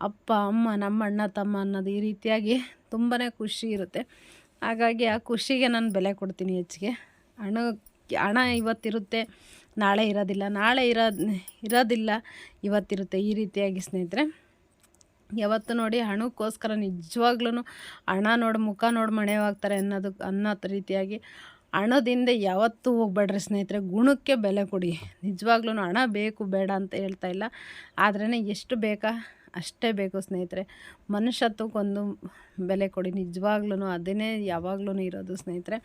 ಅಪ್ಪ, ಅಮ್ಮ, ನಮ್ಮ ಅಣ್ಣ, ತಮ್ಮ ಅನ್ನೋದು ಈ ರೀತಿಯಾಗಿ ತುಂಬಾ ಖುಷಿ ಇರುತ್ತೆ. ಹಾಗಾಗಿ ಆ ಖುಷಿಗೆ ನಾನು ಬೆಲೆ ಕೊಡ್ತೀನಿ ಹೆಚ್ಚಿಗೆ. ಹಣ ಹಣ ಇವತ್ತಿರುತ್ತೆ, ನಾಳೆ ಇರೋದಿಲ್ಲ, ನಾಳೆ ಇರೋ, ಇರೋದಿಲ್ಲ, ಇವತ್ತಿರುತ್ತೆ ಈ ರೀತಿಯಾಗಿ ಸ್ನೇಹಿತರೆ. ಯಾವತ್ತು ನೋಡಿ ಹಣಕ್ಕೋಸ್ಕರ ನಿಜವಾಗ್ಲೂ ಹಣ ನೋಡಿ ಮುಖ ನೋಡಿ ಮಣೆವಾಗ್ತಾರೆ ಅನ್ನೋದು, ಅನ್ನೋ ರೀತಿಯಾಗಿ ಹಣದಿಂದ ಯಾವತ್ತೂ ಹೋಗ್ಬೇಡ್ರಿ ಸ್ನೇಹಿತರೆ, ಗುಣಕ್ಕೆ ಬೆಲೆ ಕೊಡಿ. ನಿಜವಾಗ್ಲೂ ಹಣ ಬೇಕು, ಬೇಡ ಅಂತ ಹೇಳ್ತಾ ಇಲ್ಲ. ಆದ್ರೇ ಎಷ್ಟು ಬೇಕಾ ಅಷ್ಟೇ ಬೇಕು ಸ್ನೇಹಿತರೆ. ಮನುಷ್ಯತ್ವಕ್ಕೊಂದು ಬೆಲೆ ಕೊಡಿ. ನಿಜವಾಗ್ಲೂ ಅದನ್ನೇ ಯಾವಾಗ್ಲೂ ಇರೋದು ಸ್ನೇಹಿತರೆ.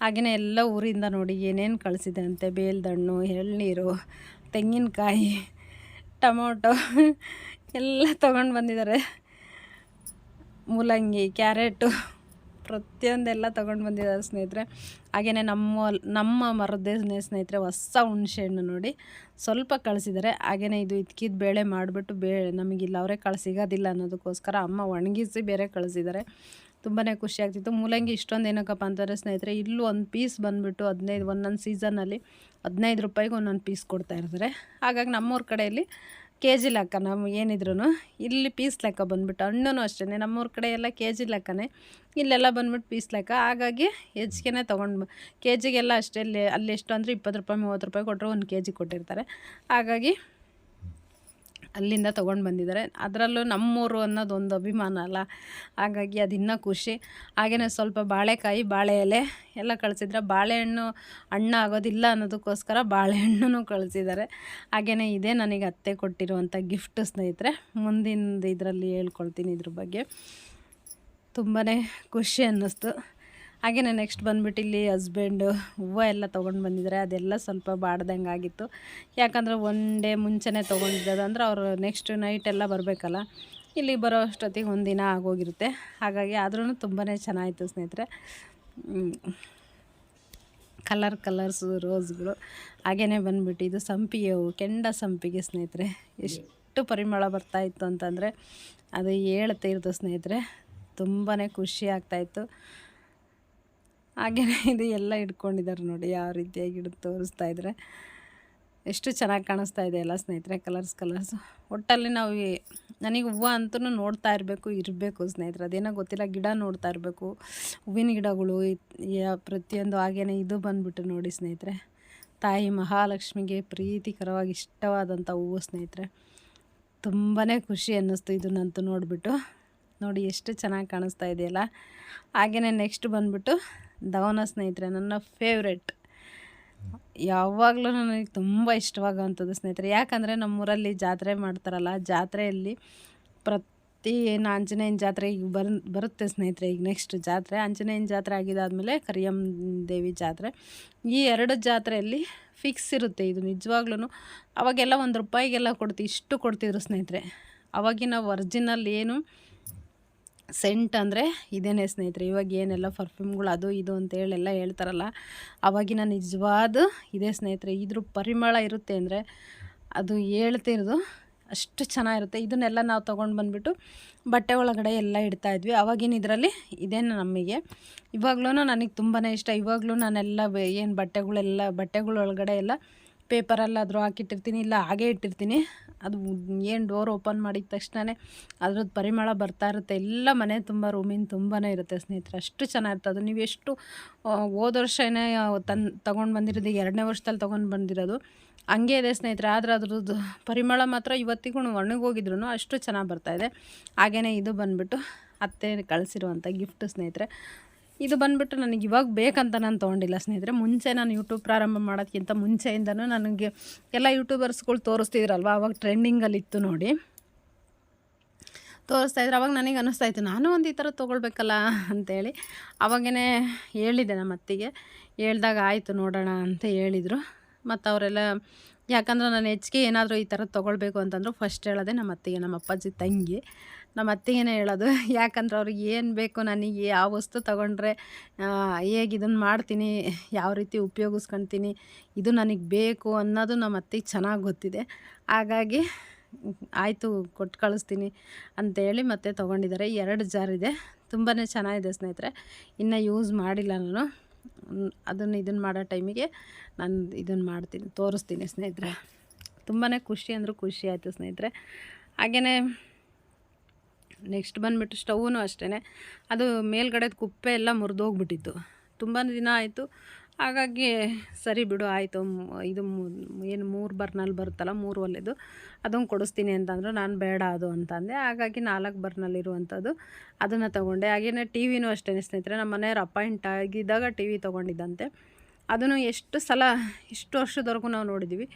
ಹಾಗೆಯೇ ಎಲ್ಲ ಊರಿಂದ ನೋಡಿ ಏನೇನು ಕಳಿಸಿದೆ ಅಂತೆ, ಬೇಲ್ದಣ್ಣು, ಎಳ್ನೀರು, ತೆಂಗಿನಕಾಯಿ, ಟೊಮೊಟೊ ಎಲ್ಲ ತೊಗೊಂಡು ಬಂದಿದ್ದಾರೆ. ಮೂಲಂಗಿ, ಕ್ಯಾರೆಟು, ಪ್ರತಿಯೊಂದೆಲ್ಲ ತೊಗೊಂಡು ಬಂದಿದ್ದಾರೆ ಸ್ನೇಹಿತರೆ. ಹಾಗೆಯೇ ನಮ್ಮ ನಮ್ಮ ಮರದೇ ಸ್ನೇಹಿತರೆ, ಹೊಸ ಹುಣಸೆ ನೋಡಿ ಸ್ವಲ್ಪ ಕಳಿಸಿದ್ದಾರೆ. ಹಾಗೆಯೇ ಇದು ಇದ್ಕಿದ ಬೇಳೆ ಮಾಡಿಬಿಟ್ಟು ಬೇ, ನಮಗಿಲ್ಲ, ಅವರೇ ಕಾಳು ಸಿಗೋದಿಲ್ಲ ಅನ್ನೋದಕ್ಕೋಸ್ಕರ ಅಮ್ಮ ಒಣಗಿಸಿ ಬೇರೆ ಕಳಿಸಿದ್ದಾರೆ. ತುಂಬಾ ಖುಷಿ ಆಗ್ತಿತ್ತು. ಮೂಲಂಗಿ ಇಷ್ಟೊಂದು ಏನಕ್ಕಪ್ಪ ಅಂತಂದರೆ ಸ್ನೇಹಿತರೆ, ಇಲ್ಲೂ ಒಂದು ಪೀಸ್ ಬಂದುಬಿಟ್ಟು ಹದಿನೈದು, ಒಂದೊಂದು ಸೀಸನಲ್ಲಿ ಹದಿನೈದು ರೂಪಾಯಿಗೆ ಒಂದೊಂದು ಪೀಸ್ ಕೊಡ್ತಾಯಿರ್ತಾರೆ ಹಾಗಾಗಿ ನಮ್ಮೂರ ಕಡೆಯಲ್ಲಿ ಕೆ ಜಿ ಲೆಕ್ಕ ನಮ್ಮ ಏನಿದ್ರು ಇಲ್ಲಿ ಪೀಸ್ ಲೆಕ್ಕ ಬಂದ್ಬಿಟ್ಟು ಹಣ್ಣು ಅಷ್ಟೇ ನಮ್ಮೂರ ಕಡೆ ಎಲ್ಲ ಕೆ ಜಿ ಲೆಕ್ಕನೇ. ಇಲ್ಲೆಲ್ಲ ಬಂದ್ಬಿಟ್ಟು ಪೀಸ್ ಲೆಕ್ಕ, ಹಾಗಾಗಿ ಹೆಚ್ಚಿಗೆ ತೊಗೊಂಡು ಕೆ ಜಿಗೆಲ್ಲ ಅಷ್ಟೇ, ಅಲ್ಲಿ ಅಲ್ಲಿ ಎಷ್ಟು ಅಂದರೆ ಇಪ್ಪತ್ತು ರೂಪಾಯಿ, ಮೂವತ್ತು ರೂಪಾಯಿ ಕೊಟ್ಟರೆ ಒಂದು ಕೆ ಜಿ ಕೊಟ್ಟಿರ್ತಾರೆ. ಹಾಗಾಗಿ ಅಲ್ಲಿಂದ ತೊಗೊಂಡು ಬಂದಿದ್ದಾರೆ. ಅದರಲ್ಲೂ ನಮ್ಮೂರು ಅನ್ನೋದು ಒಂದು ಅಭಿಮಾನ ಅಲ್ಲ. ಹಾಗಾಗಿ ಅದಿನ್ನೂ ಖುಷಿ. ಹಾಗೆಯೇ ಸ್ವಲ್ಪ ಬಾಳೆಕಾಯಿ ಬಾಳೆ ಎಲೆ ಎಲ್ಲ ಕಳಿಸಿದ್ರೆ ಬಾಳೆಹಣ್ಣು ಹಣ್ಣು ಆಗೋದಿಲ್ಲ ಅನ್ನೋದಕ್ಕೋಸ್ಕರ ಬಾಳೆಹಣ್ಣು ಕಳಿಸಿದ್ದಾರೆ. ಹಾಗೆಯೇ ಇದೇ ನನಗೆ ಅತ್ತೆ ಕೊಟ್ಟಿರುವಂಥ ಗಿಫ್ಟ್ ಸ್ನೇಹಿತರೆ ಮುಂದಿನ ಇದರಲ್ಲಿ ಹೇಳ್ಕೊಳ್ತೀನಿ ಇದ್ರ ಬಗ್ಗೆ. ತುಂಬಾ ಖುಷಿ ಅನ್ನಿಸ್ತು. ಹಾಗೆಯೇ ನೆಕ್ಸ್ಟ್ ಬಂದ್ಬಿಟ್ಟು ಇಲ್ಲಿ ಹಸ್ಬೆಂಡು ಹೂವು ಎಲ್ಲ ತೊಗೊಂಡು ಬಂದಿದ್ದಾರೆ ಅದೆಲ್ಲ ಸ್ವಲ್ಪ ಬಾಡ್ದಂಗೆ ಆಗಿತ್ತು. ಯಾಕಂದರೆ ಒನ್ ಡೇ ಮುಂಚೆನೇ ತೊಗೊಂಡಿದ್ದು ಅಂದ್ರೆ ಅವರು ನೆಕ್ಸ್ಟ್ ನೈಟ್ ಎಲ್ಲ ಬರಬೇಕಲ್ಲ. ಇಲ್ಲಿ ಬರೋ ಅಷ್ಟೊತ್ತಿಗೆ ಒಂದು ಆಗೋಗಿರುತ್ತೆ. ಹಾಗಾಗಿ ಆದ್ರೂ ತುಂಬಾ ಚೆನ್ನಾಗಿತ್ತು ಸ್ನೇಹಿತರೆ. ಕಲರ್ ಕಲರ್ಸು ರೋಸ್ಗಳು ಹಾಗೆಯೇ ಬಂದ್ಬಿಟ್ಟು ಇದು ಸಂಪಿಗೆ ಹೂವು ಕೆಂಡ ಸಂಪಿಗೆ ಸ್ನೇಹಿತರೆ. ಎಷ್ಟು ಪರಿಮಳ ಬರ್ತಾಯಿತ್ತು ಅಂತಂದರೆ ಅದು ಹೇಳ್ತಾ ಇರ್ತು ಸ್ನೇಹಿತರೆ. ತುಂಬಾ ಖುಷಿ ಆಗ್ತಾಯಿತ್ತು ಹಾಗೆಯೇ <laughs> ಇದು ಎಲ್ಲ ಇಟ್ಕೊಂಡಿದ್ದಾರೆ ನೋಡಿ, ಯಾವ ರೀತಿಯಾಗಿ ಇಡ್ ತೋರಿಸ್ತಾ ಇದ್ದಾರೆ ಎಷ್ಟು ಚೆನ್ನಾಗಿ ಕಾಣಿಸ್ತಾ ಇದೆ ಎಲ್ಲ ಸ್ನೇಹಿತರೆ, ಕಲರ್ಸ್ ಕಲರ್ಸ್. ಒಟ್ಟಲ್ಲಿ ನಾವು ನನಗೆ ಹೂವು ಅಂತೂ ನೋಡ್ತಾ ಇರಬೇಕು ಇರಬೇಕು ಸ್ನೇಹಿತರೆ. ಅದೇನೋ ಗೊತ್ತಿಲ್ಲ, ಗಿಡ ನೋಡ್ತಾ ಇರಬೇಕು. ಹೂವಿನ ಗಿಡಗಳು ಪ್ರತಿಯೊಂದು ಹಾಗೇನೆ ಇದು ಬಂದುಬಿಟ್ಟು ನೋಡಿ ಸ್ನೇಹಿತರೆ. ತಾಯಿ ಮಹಾಲಕ್ಷ್ಮಿಗೆ ಪ್ರೀತಿಕರವಾಗಿ ಇಷ್ಟವಾದಂಥ ಹೂವು ಸ್ನೇಹಿತರೆ. ತುಂಬಾ ಖುಷಿ ಅನ್ನಿಸ್ತು ಇದನ್ನಂತೂ ನೋಡಿಬಿಟ್ಟು. ನೋಡಿ, ಎಷ್ಟು ಚೆನ್ನಾಗಿ ಕಾಣಿಸ್ತಾ ಇದೆಯಲ್ಲ. ಹಾಗೆಯೇ ನೆಕ್ಸ್ಟ್ ಬಂದ್ಬಿಟ್ಟು ದವನ ಸ್ನೇಹಿತರೆ, ನನ್ನ ಫೇವ್ರೆಟ್ ಯಾವಾಗಲೂ ನನಗೆ ತುಂಬ ಇಷ್ಟವಾಗುವಂಥದ್ದು ಸ್ನೇಹಿತರೆ, ಯಾಕಂದರೆ ನಮ್ಮೂರಲ್ಲಿ ಜಾತ್ರೆ ಮಾಡ್ತಾರಲ್ಲ, ಜಾತ್ರೆಯಲ್ಲಿ ಪ್ರತಿ ಏನು ಆಂಜನೇಯನ ಜಾತ್ರೆ ಈಗ ಬರ್, ಬರುತ್ತೆ ಸ್ನೇಹಿತರೆ, ಈಗ ನೆಕ್ಸ್ಟ್ ಜಾತ್ರೆ, ಆಂಜನೇಯನ ಜಾತ್ರೆ ಆಗಿದ್ದಾದಮೇಲೆ ಕರಿಯಮ್ಮ ದೇವಿ ಜಾತ್ರೆ. ಈ ಎರಡು ಜಾತ್ರೆಯಲ್ಲಿ ಫಿಕ್ಸ್ ಇರುತ್ತೆ ಇದು ನಿಜವಾಗ್ಲೂ ಅವಾಗೆಲ್ಲ ಒಂದು ರೂಪಾಯಿಗೆಲ್ಲ ಕೊಡ್ತೀವಿ ಇಷ್ಟು ಕೊಡ್ತಿದ್ರು ಸ್ನೇಹಿತರೆ. ಅವಾಗಿನ ಒರ್ಜಿನಲ್ ಏನು ಸೆಂಟ್ ಅಂದರೆ ಇದೇನೇ ಸ್ನೇಹಿತರೆ, ಇವಾಗ ಏನೆಲ್ಲ ಪರ್ಫ್ಯೂಮ್ಗಳು ಅದು ಇದು ಅಂತೇಳಿ ಎಲ್ಲ ಹೇಳ್ತಾರಲ್ಲ, ಅವಾಗಿನ ನಿಜವಾದ ಇದೇ ಸ್ನೇಹಿತರೆ, ಇದ್ರ ಪರಿಮಳ ಇರುತ್ತೆ ಅಂದರೆ ಅದು ಹೇಳ್ತಿರೋದು ಅಷ್ಟು ಚೆನ್ನಾಗಿರುತ್ತೆ. ಇದನ್ನೆಲ್ಲ ನಾವು ತೊಗೊಂಡು ಬಂದುಬಿಟ್ಟು ಬಟ್ಟೆ ಒಳಗಡೆ ಎಲ್ಲ ಇಡ್ತಾ ಇದ್ವಿ. ಅವಾಗಿನ ಇದರಲ್ಲಿ ಇದೇನು ನಮಗೆ. ಇವಾಗ್ಲೂ ನನಗೆ ತುಂಬಾ ಇಷ್ಟ. ಇವಾಗಲೂ ನಾನೆಲ್ಲ ಏನು ಬಟ್ಟೆಗಳೆಲ್ಲ, ಬಟ್ಟೆಗಳೊಳಗಡೆ ಎಲ್ಲ ಪೇಪರಲ್ಲಾದರೂ ಹಾಕಿಟ್ಟಿರ್ತೀನಿ, ಇಲ್ಲ ಹಾಗೆ ಇಟ್ಟಿರ್ತೀನಿ. ಅದು ಏನು ಡೋರ್ ಓಪನ್ ಮಾಡಿದ ತಕ್ಷಣವೇ ಅದ್ರದ್ದು ಪರಿಮಳ ಬರ್ತಾ ಇರುತ್ತೆ. ಎಲ್ಲ ಮನೆ ತುಂಬ ರೂಮಿನ ತುಂಬಾ ಇರುತ್ತೆ ಸ್ನೇಹಿತರೆ. ಅಷ್ಟು ಚೆನ್ನಾಗಿರುತ್ತೆ. ಅದು ನೀವು ಎಷ್ಟು ಹೋದ ವರ್ಷನೇ ತನ್, ತೊಗೊಂಡು ಬಂದಿರೋದು ಎರಡನೇ ವರ್ಷದಲ್ಲಿ ತೊಗೊಂಡು ಬಂದಿರೋದು, ಹಂಗೆ ಇದೆ ಸ್ನೇಹಿತರೆ. ಆದರೆ ಅದ್ರದ್ದು ಪರಿಮಳ ಮಾತ್ರ ಇವತ್ತಿಗೂ ಒಣಗೋಗಿದ್ರು ಅಷ್ಟು ಚೆನ್ನಾಗಿ ಬರ್ತಾಯಿದೆ ಹಾಗೆಯೇ ಇದು ಬಂದುಬಿಟ್ಟು ಅತ್ತೆ ಕಳಿಸಿರುವಂಥ ಗಿಫ್ಟ್ ಸ್ನೇಹಿತರೆ. ಇದು ಬಂದುಬಿಟ್ಟು ನನಗೆ ಇವಾಗ ಬೇಕಂತ ನಾನು ತೊಗೊಂಡಿಲ್ಲ ಸ್ನೇಹಿತರೆ. ಮುಂಚೆ ನಾನು ಯೂಟ್ಯೂಬ್ ಪ್ರಾರಂಭ ಮಾಡೋದಕ್ಕಿಂತ ಮುಂಚೆಯಿಂದನೂ ನನಗೆ ಎಲ್ಲ ಯೂಟ್ಯೂಬರ್ಸ್ಗಳು ತೋರಿಸ್ತಿದ್ರಲ್ವ? ಅವಾಗ ಟ್ರೆಂಡಿಂಗಲ್ಲಿತ್ತು ನೋಡಿ. ತೋರಿಸ್ತಾ ಇದ್ರು ಅವಾಗ ನನಗೆ ಅನ್ನಿಸ್ತಾ ಇತ್ತು, ನಾನು ಒಂದು ಈ ಥರ ತೊಗೊಳ್ಬೇಕಲ್ಲ? ಅಂತೇಳಿ. ಅವಾಗೇ ಹೇಳಿದೆ ನಮ್ಮ ಅತ್ತಿಗೆ ಹೇಳ್ದಾಗ, ಆಯಿತು ನೋಡೋಣ ಅಂತ ಹೇಳಿದರು. ಮತ್ತು ಅವರೆಲ್ಲ ಯಾಕಂದ್ರೆ ನಾನು ಹೆಚ್ಚಿಗೆ ಏನಾದರೂ ಈ ಥರ ತೊಗೊಳ್ಬೇಕು ಅಂತಂದ್ರೆ ಫಸ್ಟ್ ಹೇಳೋದೆ ನಮ್ಮ ಅತ್ತಿಗೆ, ನಮ್ಮ ಅಪ್ಪಾಜಿ ತಂಗಿ. ನಮ್ಮ ಅತ್ತಿಗೆನೇ ಹೇಳೋದು, ಯಾಕಂದ್ರೆ ಅವ್ರಿಗೆ ಏನು ಬೇಕು ನನಗೆ, ಯಾವ ವಸ್ತು ತೊಗೊಂಡ್ರೆ ಹೇಗೆ ಇದನ್ನು ಮಾಡ್ತೀನಿ, ಯಾವ ರೀತಿ ಉಪಯೋಗಿಸ್ಕೊತೀನಿ, ಇದು ನನಗೆ ಬೇಕು ಅನ್ನೋದು ನಮ್ಮ ಅತ್ತಿಗೆ ಚೆನ್ನಾಗಿ ಗೊತ್ತಿದೆ. ಹಾಗಾಗಿ ಆಯಿತು ಕೊಟ್ಟು ಕಳಿಸ್ತೀನಿ ಅಂತೇಳಿ ಮತ್ತೆ ತೊಗೊಂಡಿದ್ದಾರೆ. ಎರಡು ಜಾರಿದೆ ತುಂಬಾ ಚೆನ್ನಾಗಿದೆ ಸ್ನೇಹಿತರೆ. ಇನ್ನು ಯೂಸ್ ಮಾಡಿಲ್ಲ ನಾನು. ಅದನ್ನು ಇದನ್ನು ಮಾಡೋ ಟೈಮಿಗೆ ನಾನು ಇದನ್ನು ಮಾಡ್ತೀನಿ, ತೋರಿಸ್ತೀನಿ ಸ್ನೇಹಿತರೆ. ತುಂಬಾ ಖುಷಿ ಅಂದರೂ ಖುಷಿ ಆಯಿತು ಸ್ನೇಹಿತರೆ. ಹಾಗೆಯೇ ನೆಕ್ಸ್ಟ್ ಬಂದುಬಿಟ್ಟು ಸ್ಟವ್ನು ಅಷ್ಟೇ ಅದು ಮೇಲ್ಗಡೆದ ಕುಪ್ಪೆ ಎಲ್ಲ ಮುರಿದೋಗ್ಬಿಟ್ಟಿತ್ತು. ತುಂಬಾ ದಿನ ಆಯಿತು. ಹಾಗಾಗಿ ಸರಿ ಬಿಡು, ಆಯಿತು. ಇದು ಏನು ಮೂರು ಬರ್ನಲ್ಲಿ ಬರುತ್ತಲ್ಲ, ಮೂರು ಒಲೆದು ಅದನ್ನು ಕೊಡಿಸ್ತೀನಿ ಅಂತಂದರು ನಾನು ಬೇಡ ಅದು ಅಂತಂದೆ. ಹಾಗಾಗಿ ನಾಲ್ಕು ಬರ್ನಲ್ಲಿ ಇರುವಂಥದ್ದು ಅದನ್ನು ತೊಗೊಂಡೆ. ಹಾಗೆಯೇ ಟಿ ವಿನೂ ಅಷ್ಟೇ ಸ್ನೇಹಿತರೆ, ನಮ್ಮ ಮನೆಯವ್ರು ಅಪಾಯಿಂಟ್ ಆಗಿದ್ದಾಗ ಟಿ ವಿ ತೊಗೊಂಡಿದ್ದಂತೆ. ಅದನ್ನು ಎಷ್ಟು ಸಲ, ಇಷ್ಟು ವರ್ಷದವರೆಗೂ ನಾವು ನೋಡಿದ್ದೀವಿ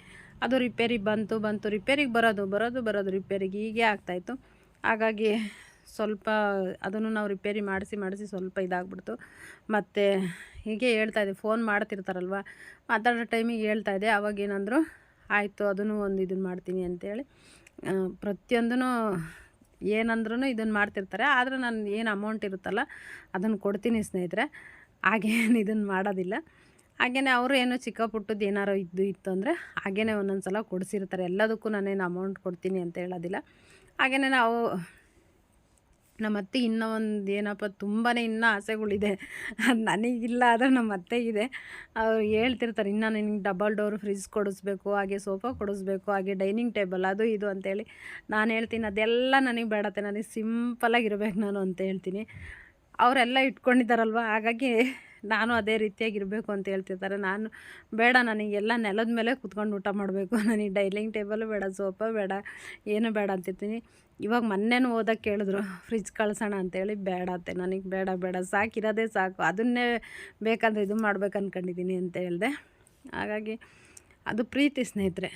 ಅದು ರಿಪೇರಿ ಬಂತು ಬಂತು. ರಿಪೇರಿಗೆ ಬರೋದು ಬರೋದು ಬರೋದು ರಿಪೇರಿಗೆ ಹೀಗೆ ಆಗ್ತಾಯಿತ್ತು ಹಾಗಾಗಿ ಸ್ವಲ್ಪ ಅದನ್ನು ನಾವು ರಿಪೇರಿ ಮಾಡಿಸಿ ಮಾಡಿಸಿ ಸ್ವಲ್ಪ ಇದಾಗ್ಬಿಡ್ತು. ಮತ್ತು ಹೀಗೆ ಹೇಳ್ತಾ ಇದ್ದೆ ಫೋನ್ ಮಾಡ್ತಿರ್ತಾರಲ್ವ? ಮಾತಾಡೋ ಟೈಮಿಗೆ ಹೇಳ್ತಾ ಇದ್ದೆ ಅವಾಗ ಏನಂದರು ಆಯಿತು, ಅದನ್ನು ಒಂದು ಇದನ್ನು ಮಾಡ್ತೀನಿ ಅಂತೇಳಿ. ಪ್ರತಿಯೊಂದೂ ಏನಂದ್ರೂ ಇದನ್ನು ಮಾಡ್ತಿರ್ತಾರೆ, ಆದರೆ ನಾನು ಏನು ಅಮೌಂಟ್ ಇರುತ್ತಲ್ಲ ಅದನ್ನು ಕೊಡ್ತೀನಿ ಸ್ನೇಹಿತರೆ. ಹಾಗೇನು ಇದನ್ನು ಮಾಡೋದಿಲ್ಲ. ಹಾಗೆಯೇ ಅವರು ಏನು ಚಿಕ್ಕ ಪುಟ್ಟದ್ದು ಏನಾರು ಇದ್ದು ಇತ್ತು ಅಂದರೆ ಹಾಗೇನೆ ಒಂದೊಂದು ಸಲ ಕೊಡಿಸಿರ್ತಾರೆ. ಎಲ್ಲದಕ್ಕೂ ನಾನೇನು ಅಮೌಂಟ್ ಕೊಡ್ತೀನಿ ಅಂತ ಹೇಳೋದಿಲ್ಲ. ಹಾಗೆಯೇ ನಾವು ನಮ್ಮ ಅತ್ತೆ ಇನ್ನೂ ಒಂದು ಏನಪ್ಪ ತುಂಬಾ ಇನ್ನೂ ಆಸೆಗಳಿದೆ. ನನಗಿಲ್ಲ, ಆದರೆ ನಮ್ಮ ಅತ್ತೆಗಿದೆ ಅವ್ರು ಹೇಳ್ತಿರ್ತಾರೆ, ಇನ್ನೂ ನಿನಗೆ ಡಬಲ್ ಡೋರ್ ಫ್ರಿಜ್ ಕೊಡಿಸ್ಬೇಕು, ಹಾಗೆ ಸೋಫಾ ಕೊಡಿಸ್ಬೇಕು, ಹಾಗೆ ಡೈನಿಂಗ್ ಟೇಬಲ್, ಅದು ಇದು ಅಂತೇಳಿ ನಾನು ಹೇಳ್ತೀನಿ, ಅದೆಲ್ಲ ನನಗೆ ಬೇಡತ್ತೆ ನನಗೆ ಸಿಂಪಲಾಗಿರ್ಬೇಕು ನಾನು ಅಂತ ಹೇಳ್ತೀನಿ. ಅವರೆಲ್ಲ ಇಟ್ಕೊಂಡಿದ್ದಾರಲ್ವ, ಹಾಗಾಗಿ ನಾನು ಅದೇ ರೀತಿಯಾಗಿ ಇರಬೇಕು ಅಂತ ಹೇಳ್ತಿರ್ತಾರೆ. ನಾನು ಬೇಡ ನನಗೆಲ್ಲ ನೆಲದ ಮೇಲೆ ಕುತ್ಕೊಂಡು ಊಟ ಮಾಡಬೇಕು. <laughs> ನನಗೆ ಡೈನಿಂಗ್ ಟೇಬಲ್ ಬೇಡ, ಸೋಫಾ ಬೇಡ, ಏನು ಬೇಡ ಅಂತಿರ್ತೀನಿ ಇವಾಗ ಮೊನ್ನೆನೂ ಓದಕ್ಕೆ ಕೇಳಿದ್ರು, ಫ್ರಿಜ್ ಕಳ್ಸೋಣ ಅಂತೇಳಿ ಬೇಡ ಅಂತೆ ನನಗೆ ಬೇಡ ಬೇಡ ಸಾಕಿರೋದೇ ಸಾಕು. ಅದನ್ನೇ ಬೇಕಂದ್ರೆ ಇದು ಮಾಡ್ಬೇಕು ಅಂದ್ಕೊಂಡಿದ್ದೀನಿ ಅಂತ ಹೇಳಿದೆ. ಹಾಗಾಗಿ ಅದು ಪ್ರೀತಿ ಸ್ನೇಹಿತರೆ.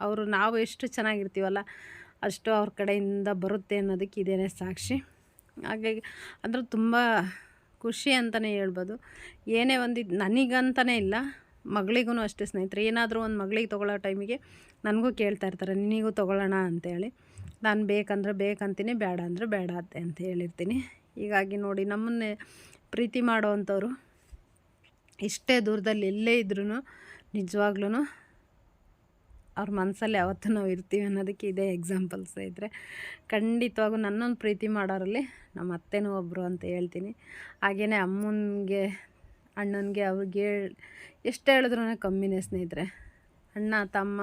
ಅವರು, ನಾವು ಎಷ್ಟು ಚೆನ್ನಾಗಿರ್ತೀವಲ್ಲ, ಅಷ್ಟು ಅವ್ರ ಕಡೆಯಿಂದ ಬರುತ್ತೆ ಅನ್ನೋದಕ್ಕೆ ಇದೇನೇ ಸಾಕ್ಷಿ. ಹಾಗಾಗಿ ಅಂದರೆ ತುಂಬ ಖುಷಿ ಅಂತಲೇ ಹೇಳ್ಬೋದು. ಏನೇ ಒಂದು ನನಗಂತಲೇ ಇಲ್ಲ ಮಗಳಿಗೂ ಅಷ್ಟೇ ಸ್ನೇಹಿತರೆ. ಏನಾದರೂ ಒಂದು ಮಗಳಿಗೆ ತೊಗೊಳ್ಳೋ ಟೈಮಿಗೆ ನನಗೂ ಕೇಳ್ತಾ ಇರ್ತಾರೆ, ನಿನಗೂ ತೊಗೊಳ್ಳೋಣ ಅಂತೇಳಿ. ನಾನು ಬೇಕಂದ್ರೆ ಬೇಕಂತೀನಿ, ಬೇಡ ಅಂದರೆ ಬೇಡ ಅಂತ ಹೇಳಿರ್ತೀನಿ. ಹೀಗಾಗಿ ನೋಡಿ, ನಮ್ಮನ್ನೇ ಪ್ರೀತಿ ಮಾಡೋವಂಥವ್ರು ಇಷ್ಟೇ ದೂರದಲ್ಲಿ ಎಲ್ಲೇ ಇದ್ರೂ ನಿಜವಾಗ್ಲೂ ಅವ್ರ ಮನಸ್ಸಲ್ಲಿ ಯಾವತ್ತೂ ನಾವು ಇರ್ತೀವಿ ಅನ್ನೋದಕ್ಕೆ ಇದೇ ಎಕ್ಸಾಂಪಲ್ಸ್ ಇದ್ದರೆ ಖಂಡಿತವಾಗೂ ನನ್ನೊಂದು ಪ್ರೀತಿ ಮಾಡೋರಲ್ಲಿ ನಮ್ಮ ಅತ್ತೆನೂ ಒಬ್ಬರು ಅಂತ ಹೇಳ್ತೀನಿ. ಹಾಗೆಯೇ ಅಮ್ಮನಿಗೆ, ಅಣ್ಣನಿಗೆ, ಅವ್ರಿಗೆ ಎಷ್ಟು ಹೇಳಿದ್ರು ಕಮ್ಮಿನೇ ಸ್ನೇಹಿತರೆ. ಅಣ್ಣ, ತಮ್ಮ,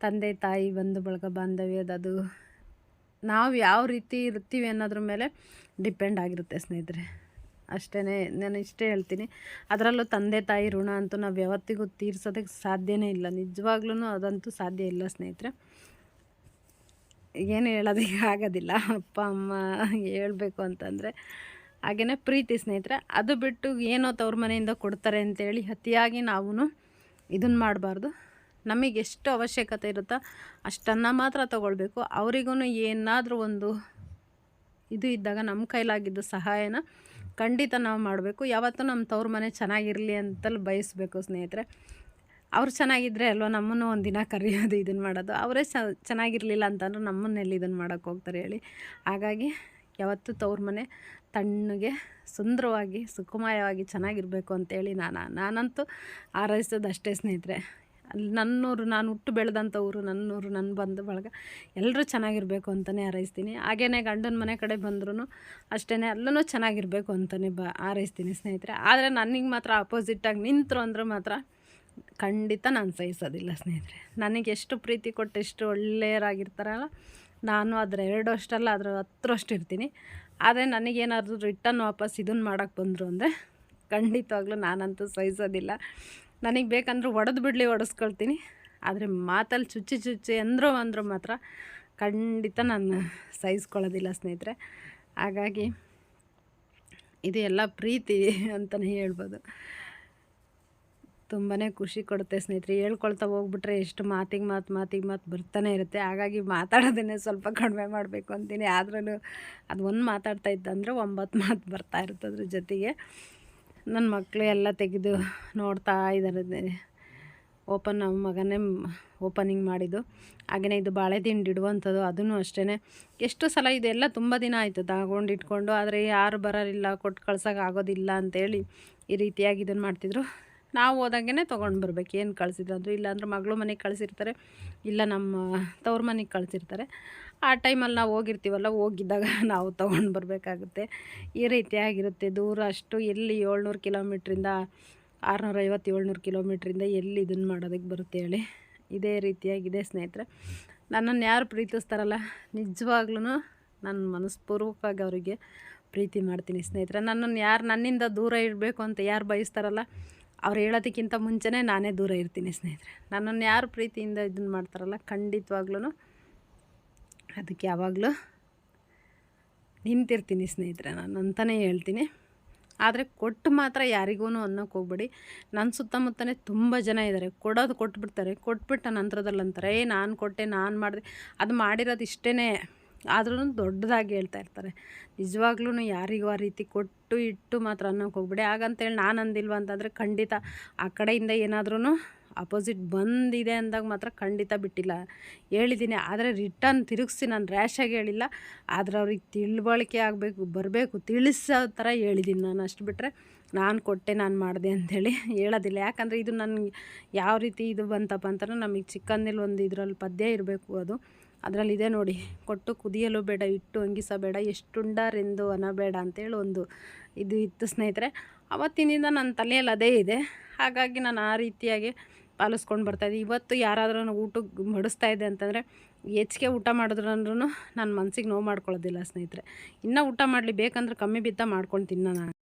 ತಂದೆ, ತಾಯಿ, ಬಂಧು, ಬಳಗ ಬಾಂಧವ್ಯದದು ನಾವು ಯಾವ ರೀತಿ ಇರ್ತೀವಿ ಅನ್ನೋದ್ರ ಮೇಲೆ ಡಿಪೆಂಡ್ ಆಗಿರುತ್ತೆ ಸ್ನೇಹಿತರೆ. ಅಷ್ಟೇ ನಾನು ಇಷ್ಟೇ ಹೇಳ್ತೀನಿ. ಅದರಲ್ಲೂ ತಂದೆ ತಾಯಿ ಋಣ ಅಂತೂ ನಾವು ಯಾವತ್ತಿಗೂ ತೀರ್ಸೋದಕ್ಕೆ ಸಾಧ್ಯನೇ ಇಲ್ಲ. ನಿಜವಾಗ್ಲೂ ಅದಂತೂ ಸಾಧ್ಯ ಇಲ್ಲ ಸ್ನೇಹಿತರೆ. ಏನು ಹೇಳೋದಕ್ಕೆ ಆಗೋದಿಲ್ಲ. ಅಪ್ಪ, ಅಮ್ಮ ಹೇಳಬೇಕು ಅಂತಂದರೆ ಹಾಗೆಯೇ ಪ್ರೀತಿ ಸ್ನೇಹಿತರೆ. ಅದು ಬಿಟ್ಟು ಏನೋ ತವ್ರ ಮನೆಯಿಂದ ಕೊಡ್ತಾರೆ ಅಂತೇಳಿ ಅತಿಯಾಗಿ ನಾವು ಇದನ್ನು ಮಾಡಬಾರ್ದು. ನಮಗೆ ಎಷ್ಟು ಅವಶ್ಯಕತೆ ಇರುತ್ತೋ ಅಷ್ಟನ್ನು ಮಾತ್ರ ತೊಗೊಳ್ಬೇಕು. ಅವರಿಗೂ ಏನಾದರೂ ಒಂದು ಇದು ಇದ್ದಾಗ ನಮ್ಮ ಕೈಲಾಗಿದ್ದು ಸಹಾಯನ ಖಂಡಿತ ನಾವು ಮಾಡಬೇಕು. ಯಾವತ್ತೂ ನಮ್ಮ ತವ್ರ ಮನೆ ಚೆನ್ನಾಗಿರಲಿ ಅಂತಲ್ಲಿ ಬಯಸಬೇಕು ಸ್ನೇಹಿತರೆ. ಅವ್ರು ಚೆನ್ನಾಗಿದ್ದರೆ ಅಲ್ವ ನಮ್ಮನ್ನು ಒಂದು ದಿನ ಕರೆಯೋದು ಇದನ್ನು ಮಾಡೋದು. ಅವರೇ ಚೆನ್ನಾಗಿರಲಿಲ್ಲ ಅಂತಂದ್ರೆ ನಮ್ಮನ್ನೆಲ್ಲಿ ಇದನ್ನು ಮಾಡೋಕ್ಕೆ ಹೋಗ್ತಾರೆ ಹೇಳಿ. ಹಾಗಾಗಿ ಯಾವತ್ತೂ ತವ್ರ ಮನೆ ತಣ್ಣಗೆ, ಸುಂದರವಾಗಿ ಸುಖಮಯವಾಗಿ ಚೆನ್ನಾಗಿರಬೇಕು ಅಂತೇಳಿ ನಾನು, ನಾನಂತೂ ಆರೈಸೋದು ಅಷ್ಟೇ ಸ್ನೇಹಿತರೆ. ಅಲ್ಲಿ ನನ್ನೂರು, ನಾನು ಹುಟ್ಟು ಬೆಳೆದಂಥ ಊರು, ನನ್ನೂರು ನನ್ನ ಬಂಧು ಬಳಗ ಎಲ್ಲರೂ ಚೆನ್ನಾಗಿರಬೇಕು ಅಂತಲೇ ಹಾರೈಸ್ತೀನಿ. ಹಾಗೇ ಗಂಡನ ಮನೆ ಕಡೆ ಬಂದ್ರೂ ಅಷ್ಟೇ ಅಲ್ಲೂ ಚೆನ್ನಾಗಿರಬೇಕು ಅಂತಲೇ ಬ, ಹಾರೈಸ್ತೀನಿ ಸ್ನೇಹಿತರೆ. ಆದರೆ ನನಗೆ ಮಾತ್ರ ಅಪೋಸಿಟ್ಟಾಗಿ ನಿಂತರು ಅಂದರೆ ಮಾತ್ರ ಖಂಡಿತ ನಾನು ಸಹಿಸೋದಿಲ್ಲ ಸ್ನೇಹಿತರೆ. ನನಗೆ ಎಷ್ಟು ಪ್ರೀತಿ ಕೊಟ್ಟು ಎಷ್ಟು ಒಳ್ಳೆಯರಾಗಿರ್ತಾರಲ್ಲ, ನಾನು ಅದರ ಎರಡು ಅಷ್ಟಲ್ಲ ಅದರ ಹತ್ರ ಅಷ್ಟು ಇರ್ತೀನಿ. ಆದರೆ ನನಗೇನಾದರೂ ರಿಟರ್ನ್ ವಾಪಸ್ ಇದನ್ನು ಮಾಡೋಕ್ಕೆ ಬಂದರು ಅಂದರೆ ಖಂಡಿತವಾಗ್ಲೂ ನಾನಂತೂ ಸಹಿಸೋದಿಲ್ಲ. ನನಗೆ ಬೇಕಂದ್ರೆ ಒಡೆದು ಬಿಡಲಿ ಒಡೆಸ್ಕೊಳ್ತೀನಿ. ಆದರೆ ಮಾತಲ್ಲಿ ಚುಚ್ಚಿ ಚುಚ್ಚಿ ಅಂದರೂ ಅಂದರೂ ಮಾತ್ರ ಖಂಡಿತ ನಾನು ಸಹಿಸ್ಕೊಳ್ಳೋದಿಲ್ಲ ಸ್ನೇಹಿತರೆ. ಹಾಗಾಗಿ ಇದು ಎಲ್ಲ ಪ್ರೀತಿ ಅಂತಲೇ ಹೇಳ್ಬೋದು. ತುಂಬಾ ಖುಷಿ ಕೊಡುತ್ತೆ ಸ್ನೇಹಿತರೆ. ಹೇಳ್ಕೊಳ್ತಾ ಹೋಗ್ಬಿಟ್ರೆ ಎಷ್ಟು ಮಾತಿಗೆ ಮಾತು ಮಾತಿಗೆ ಮಾತು ಬರ್ತಾನೆ ಇರುತ್ತೆ. ಹಾಗಾಗಿ ಮಾತಾಡೋದನ್ನೇ ಸ್ವಲ್ಪ ಕಡಿಮೆ ಮಾಡಬೇಕು ಅಂತೀನಿ. ಆದ್ರೂ ಅದು ಒಂದು ಮಾತಾಡ್ತಾ ಇದ್ದಂದರೆ ಒಂಬತ್ತು ಮಾತು ಬರ್ತಾ ಇರುತ್ತೆ ಅದ್ರ ಜೊತೆಗೆ. ನನ್ನ ಮಕ್ಕಳು ಎಲ್ಲ ತೆಗೆದು ನೋಡ್ತಾ ಇದ್ದಾರೆ. ಓಪನ್ ನಮ್ಮ ಮಗನೇ ಓಪನಿಂಗ್ ಮಾಡಿದ್ದು. ಹಾಗೆಯೇ ಇದು ಬಾಳೆ ದಿಂಡು ಇಡುವಂಥದ್ದು ಅದೂ ಅಷ್ಟೇ ಎಷ್ಟು ಸಲ ಇದೆಲ್ಲ ತುಂಬ ದಿನ ಆಯಿತು ತಗೊಂಡು ಇಟ್ಕೊಂಡು, ಆದರೆ ಯಾರು ಬರೋಲ್ಲ ಕೊಟ್ಟು ಕಳ್ಸೋಕೆ ಆಗೋದಿಲ್ಲ ಅಂತೇಳಿ ಈ ರೀತಿಯಾಗಿ ಇದನ್ನು ಮಾಡ್ತಿದ್ರು. ನಾವು ಹೋದಾಗೇ ತೊಗೊಂಡು ಬರ್ಬೇಕು, ಏನು ಕಳಿಸಿದ್ರು ಅಂದರು. ಇಲ್ಲಾಂದ್ರೆ ಮಗಳು ಮನೆಗೆ ಕಳಿಸಿರ್ತಾರೆ, ಇಲ್ಲ ನಮ್ಮ ತವ್ರ ಮನೆಗೆ ಕಳಿಸಿರ್ತಾರೆ. ಆ ಟೈಮಲ್ಲಿ ನಾವು ಹೋಗಿರ್ತೀವಲ್ಲ, ಹೋಗಿದ್ದಾಗ <laughs> ನಾವು ತೊಗೊಂಡು ಬರಬೇಕಾಗುತ್ತೆ. ಈ ರೀತಿಯಾಗಿರುತ್ತೆ ದೂರ ಅಷ್ಟು ಎಲ್ಲಿ ಏಳ್ನೂರು ಕಿಲೋಮೀಟ್ರಿಂದ ಆರುನೂರೈವತ್ತು ಏಳ್ನೂರು ಕಿಲೋಮೀಟ್ರಿಂದ ಎಲ್ಲಿ ಇದನ್ನು ಮಾಡೋದಕ್ಕೆ ಬರುತ್ತೆ ಹೇಳಿ. ಇದೇ ರೀತಿಯಾಗಿದೆ ಸ್ನೇಹಿತರೆ. ನನ್ನನ್ನು ಯಾರು ಪ್ರೀತಿಸ್ತಾರಲ್ಲ ನಿಜವಾಗ್ಲೂ ನಾನು ಮನಸ್ಪೂರ್ವಕವಾಗಿ ಅವರಿಗೆ ಪ್ರೀತಿ ಮಾಡ್ತೀನಿ ಸ್ನೇಹಿತರೆ. ನನ್ನನ್ನು ಯಾರು ನನ್ನಿಂದ ದೂರ ಇರಬೇಕು ಅಂತ ಯಾರು ಬಯಸ್ತಾರಲ್ಲ, ಅವ್ರು ಹೇಳೋದಕ್ಕಿಂತ ಮುಂಚೆನೇ ನಾನೇ ದೂರ ಇರ್ತೀನಿ ಸ್ನೇಹಿತರೆ. ನನ್ನನ್ನು ಯಾರು ಪ್ರೀತಿಯಿಂದ ಇದನ್ನು ಮಾಡ್ತಾರಲ್ಲ ಖಂಡಿತವಾಗ್ಲೂ ಅದಕ್ಕೆ ಯಾವಾಗಲೂ ನಿಂತಿರ್ತೀನಿ ಸ್ನೇಹಿತರೆ ನಾನು ಅಂತಲೇ ಹೇಳ್ತೀನಿ. ಆದರೆ ಕೊಟ್ಟು ಮಾತ್ರ ಯಾರಿಗೂ ಅನ್ನೋಕ್ಕೆ ಹೋಗ್ಬೇಡಿ. ನನ್ನ ಸುತ್ತಮುತ್ತನೇ ತುಂಬ ಜನ ಇದ್ದಾರೆ ಕೊಡೋದು ಕೊಟ್ಬಿಡ್ತಾರೆ. ಕೊಟ್ಬಿಟ್ಟ ನಂತರದಲ್ಲಿ ಅಂತಾರೆ ಏ ನಾನು ಕೊಟ್ಟೆ, ನಾನು ಮಾಡಿದೆ. ಅದು ಮಾಡಿರೋದು ಇಷ್ಟೇ ಆದ್ರೂ ದೊಡ್ಡದಾಗಿ ಹೇಳ್ತಾ ಇರ್ತಾರೆ. ನಿಜವಾಗ್ಲೂ ಯಾರಿಗೂ ಆ ರೀತಿ ಕೊಟ್ಟು ಇಟ್ಟು ಮಾತ್ರ ಅನ್ನೋಕ್ಕೆ ಹೋಗ್ಬಿಡಿ. ಹಾಗಂತೇಳಿ ನಾನು ಅಂದಿಲ್ವ ಅಂತಂದರೆ ಖಂಡಿತ ಆ ಕಡೆಯಿಂದ ಏನಾದ್ರೂ ಅಪೋಸಿಟ್ ಬಂದಿದೆ ಅಂದಾಗ ಮಾತ್ರ ಖಂಡಿತ ಬಿಟ್ಟಿಲ್ಲ. ಹೇಳಿದ್ದೀನಿ, ಆದರೆ ರಿಟರ್ನ್ ತಿರುಗಿಸಿ ನಾನು ರ್ಯಾಶಾಗಿ ಹೇಳಿಲ್ಲ. ಆದರೆ ಅವ್ರಿಗೆ ತಿಳುವಳಿಕೆ ಆಗಬೇಕು, ಬರಬೇಕು, ತಿಳಿಸೋ ಥರ ಹೇಳಿದ್ದೀನಿ ನಾನು. ಅಷ್ಟು ಬಿಟ್ಟರೆ ನಾನು ಕೊಟ್ಟೆ, ನಾನು ಮಾಡಿದೆ ಅಂಥೇಳಿ ಹೇಳೋದಿಲ್ಲ. ಯಾಕಂದರೆ ಇದು ನನಗೆ ಯಾವ ರೀತಿ ಇದು ಬಂತಪ್ಪ ಅಂತಂದ್ರೆ ನಮಗೆ ಚಿಕ್ಕಂದಿಲ್ಲಿ ಒಂದು ಇದರಲ್ಲಿ ಪದ್ಯ ಇರಬೇಕು ಅದು. ಅದರಲ್ಲಿ ಇದೆ ನೋಡಿ, ಕೊಟ್ಟು ಕುದಿಯಲು ಬೇಡ, ಇಟ್ಟು ಅಂಗಿಸಬೇಡ ಎಷ್ಟುಂಡರೆಂದು ಅನಬೇಡ ಅಂತೇಳಿ ಒಂದು ಇದು ಇತ್ತು ಸ್ನೇಹಿತರೆ. ಅವತ್ತಿನಿಂದ ನನ್ನ ತಲೆಯಲ್ಲಿ ಅದೇ ಇದೆ. ಹಾಗಾಗಿ ನಾನು ಆ ರೀತಿಯಾಗಿ ಪಾಲಿಸ್ಕೊಂಡು ಬರ್ತಾಯಿದ್ದೆ ಇವತ್ತು ಯಾರಾದ್ರೂ ಊಟಕ್ಕೆ ಮಡಿಸ್ತಾ ಇದೆ ಅಂತಂದರೆ ಹೆಚ್ಚಿಗೆ ಊಟ ಮಾಡಿದ್ರೂ ನನ್ನ ಮನಸ್ಸಿಗೆ ನೋವು ಮಾಡ್ಕೊಳ್ಳೋದಿಲ್ಲ ಸ್ನೇಹಿತರೆ. ಇನ್ನೂ ಊಟ ಮಾಡಲಿ, ಬೇಕಂದ್ರೆ ಕಮ್ಮಿ ಬಿದ್ದ ಮಾಡ್ಕೊಂಡು ತಿನ್ನೋಣ.